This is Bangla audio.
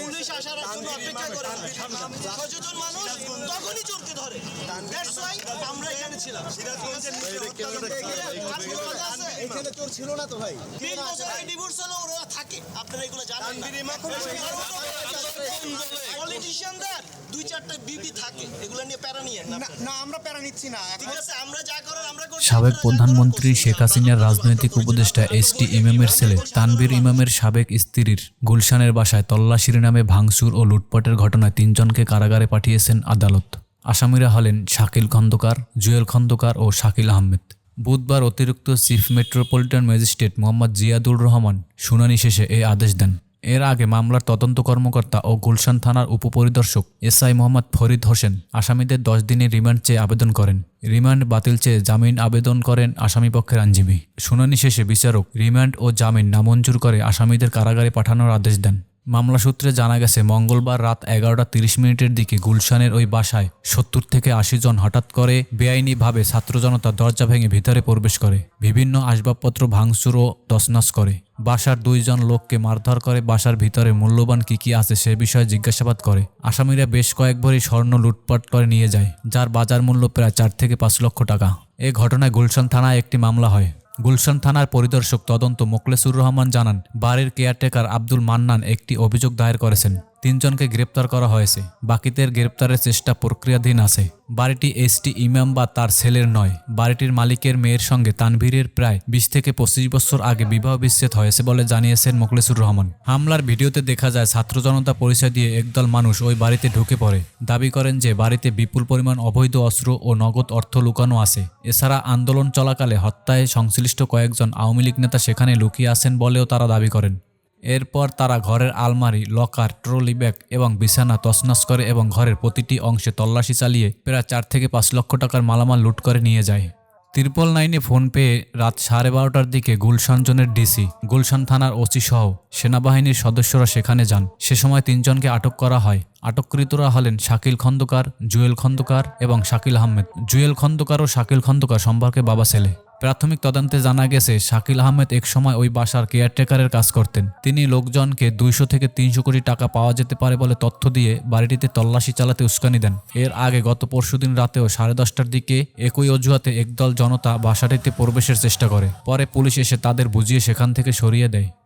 পুলিশ আসার জন্য অপেক্ষা করে সচেতন মানুষ তখনই চোরকে ধরে। আমরা এখানে ছিলাম। এখানে চোর ছিল না তো ভাই। তিন বছর ডিভোর্স হলো ওরা থাকে। আপনারা এগুলো জানেন পলিটিশিয়ানদের দুই চারটা বিবি থাকে। এগুলো নিয়ে প্যারা নিয়ে না আমরা প্যারা নিচ্ছি না। ঠিক আছে আমরা যা সাবেক প্রধানমন্ত্রী শেখ। হাসিনার রাজনৈতিক উপদেষ্টা এস টি ইমামের ছেলে তানভীর ইমামের সাবেক স্ত্রীর গুলশানের বাসায় তল্লাশির নামে ভাঙচুর ও লুটপাটের ঘটনায় তিনজনকে কারাগারে পাঠিয়েছেন আদালত আসামিরা হলেন শাকিল খন্দকার, জুয়েল খন্দকার ও শাকিল আহমেদ বুধবার অতিরিক্ত chief metropolitan magistrate Mohammad Ziadur Rahman শুনানি শেষে এই আদেশ দেন এর আগে মামলার তদন্ত কর্মকর্তা ও গুলশান থানার উপপরিদর্শক এসআই মোহাম্মদ ফরিদ হোসেন আসামিদের দশ দিনের রিমান্ড চেয়ে আবেদন করেন। রিমান্ড বাতিল চেয়ে জামিন আবেদন করেন আসামিপক্ষের আইনজীবী। শুনানি শেষে বিচারক রিমান্ড ও জামিন নামঞ্জুর করে আসামিদের কারাগারে পাঠানোর আদেশ দেন। মামলা সূত্রে জানা গেছে, মঙ্গলবার রাত এগারোটা তিরিশ মিনিটের দিকে গুলশানের ওই বাসায় সত্তর থেকে আশি জন হঠাৎ করে বেআইনিভাবে ছাত্র জনতা দরজা ভেঙে ভিতরে প্রবেশ করে, বিভিন্ন আসবাবপত্র ভাঙচুর ও তছনছ করে। বাসার দুইজন লোককে মারধর করে, বাসার ভিতরে মূল্যবান কি কি আছে সে বিষয়ে জিজ্ঞাসাবাদ করে। আসামিরা বেশ কয়েক ভরি স্বর্ণ লুটপাট করে নিয়ে যায়, যার বাজার মূল্য প্রায় চার থেকে পাঁচ লক্ষ টাকা। এ ঘটনায় গুলশান থানায় একটি মামলা হয়। গুলশান থানার পরিদর্শক তদন্ত মোকলেসুর রহমান জানান, বাড়ির কেয়ারটেকার আব্দুল মান্নান একটি অভিযোগ দায়ের করেছেন। তিনজনকে গ্রেপ্তার করা হয়েছে। বাকিদের গ্রেপ্তারের চেষ্টা প্রক্রিয়াধীন আছে। বাড়িটি এসটি ইমাম বা তার ছেলের নয়। বাড়িটির মালিকের মেয়ের সঙ্গে তানভীরের প্রায় বিশ থেকে পঁচিশ বছর আগে বিবাহ বিচ্ছেদ হয়েছে বলে জানিয়েছেন মোকলেসুর রহমান। হামলার ভিডিওতে দেখা যায়, ছাত্র জনতা পরিচয় দিয়ে একদল মানুষ ওই বাড়িতে ঢুকে পড়ে। দাবি করেন যে বাড়িতে বিপুল পরিমাণ অবৈধ অস্ত্র ও নগদ অর্থ লুকানো আছে। এছাড়া আন্দোলন চলাকালে হত্যায় সংশ্লিষ্ট কয়েকজন আওয়ামী লীগ নেতা সেখানে লুকিয়ে আছেন বলেও তারা দাবি করেন। এরপর তারা ঘরের আলমারি, লকার, ট্রলি ব্যাগ এবং বিছানা তছনছ করে এবং ঘরের প্রতিটি অংশে তল্লাশি চালিয়ে প্রায় চার থেকে পাঁচ লক্ষ টাকার মালামাল লুট করে নিয়ে যায়। ত্রিপল নাইনে ফোন পেয়ে রাত সাড়ে বারোটার দিকে গুলশান জোনের ডিসি, গুলশান থানার ওসি সহ সেনাবাহিনীর সদস্যরা সেখানে যান। সে সময় তিনজনকে আটক করা হয়। আটককৃতরা হলেন শাকিল খন্দকার, জুয়েল খন্দকার এবং শাকিল আহমেদ। জুয়েল খন্দকার ও শাকিল খন্দকার সম্পর্কে বাবা ছেলে। প্রাথমিক তদন্তে জানা গেছে, শাকিল আহমেদ এক সময় ওই বাসার কেয়ারটেকারের কাজ করতেন। তিনি লোকজনকে দুইশো থেকে তিনশো কোটি টাকা পাওয়া যেতে পারে বলে তথ্য দিয়ে বাড়িটিতে তল্লাশি চালাতে উস্কানি দেন। এর আগে গত পরশুদিন রাতেও সাড়ে দশটার দিকে একই অজুহাতে একদল জনতা বাসাটিতে প্রবেশের চেষ্টা করে। পরে পুলিশ এসে তাদের বুঝিয়ে সেখান থেকে সরিয়ে দেয়।